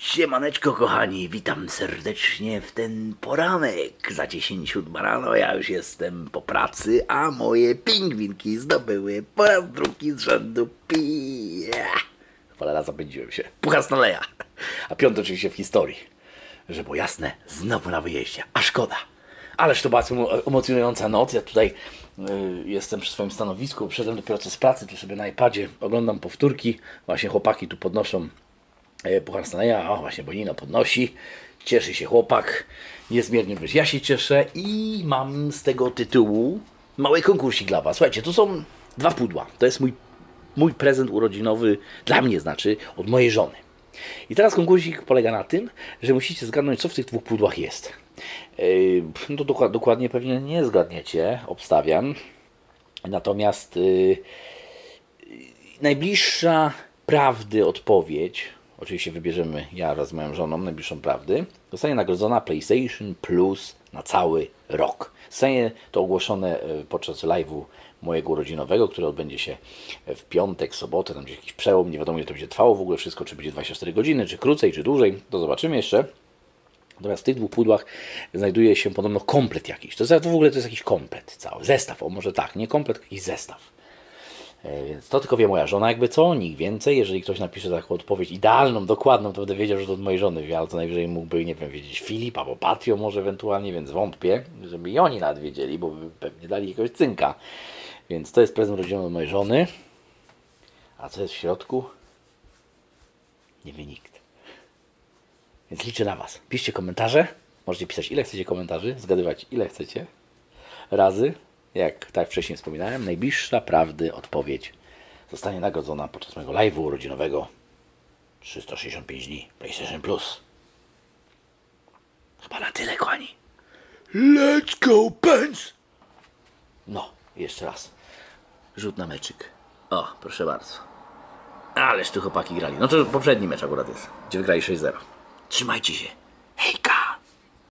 Siemaneczko kochani, witam serdecznie w ten poranek. Za 10 siódma rano ja już jestem po pracy, a moje pingwinki zdobyły po raz drugi z rzędu pi... Cholera, zapędziłem się. Pucha Staleja. A piąty oczywiście w historii. Że było jasne, znowu na wyjeździe. A szkoda. Ależ to była emo- emocjonująca noc. Ja tutaj y, jestem przy swoim stanowisku, przyszedłem dopiero co z pracy, tu sobie na iPadzie oglądam powtórki. Właśnie chłopaki tu podnoszą Puchar Stanleya, o właśnie Bonino podnosi, cieszy się chłopak, niezmiernie też ja się cieszę i mam z tego tytułu mały konkursik dla Was. Słuchajcie, tu są dwa pudła, to jest mój, mój prezent urodzinowy, dla mnie znaczy, od mojej żony. I teraz konkursik polega na tym, że musicie zgadnąć, co w tych dwóch pudłach jest. Yy, No dokład- dokładnie pewnie nie zgadniecie, obstawiam. Natomiast yy, najbliższa prawdy odpowiedź, oczywiście wybierzemy ja wraz z moją żoną najbliższą prawdy, zostanie nagrodzona PlayStation Plus na cały rok. Zostanie to ogłoszone e, podczas live'u mojego urodzinowego, który odbędzie się w piątek, sobotę, tam gdzieś jakiś przełom, nie wiadomo ile to będzie trwało w ogóle wszystko, czy będzie 24 godziny, czy krócej, czy dłużej, to zobaczymy jeszcze. Natomiast w tych dwóch pudłach znajduje się podobno komplet jakiś. To, w ogóle to jest jakiś komplet cały. Zestaw, o może tak, nie komplet, jakiś zestaw. E, Więc to tylko wie moja żona, jakby co, nikt więcej. Jeżeli ktoś napisze taką odpowiedź idealną, dokładną, to będę wiedział, że to od mojej żony wie, ale to najwyżej mógłby, nie wiem, wiedzieć Filip albo Patrio może ewentualnie, więc wątpię, żeby i oni nawet wiedzieli, bo by pewnie dali jakiegoś cynka. Więc to jest prezent rodziny od mojej żony. A co jest w środku? Nie wie nikt. Więc liczę na Was. Piszcie komentarze. Możecie pisać ile chcecie komentarzy, zgadywać ile chcecie. Razy, jak tak wcześniej wspominałem, najbliższa prawdy odpowiedź zostanie nagrodzona podczas mojego live'u urodzinowego 365 dni PlayStation Plus. Chyba na tyle, kochani. Let's go, Pens! No, jeszcze raz. Rzut na meczyk. O, proszę bardzo. Ależ tu chłopaki grali. No to poprzedni mecz akurat jest, gdzie wygrali 6-0. Trzymajcie się. Hejka!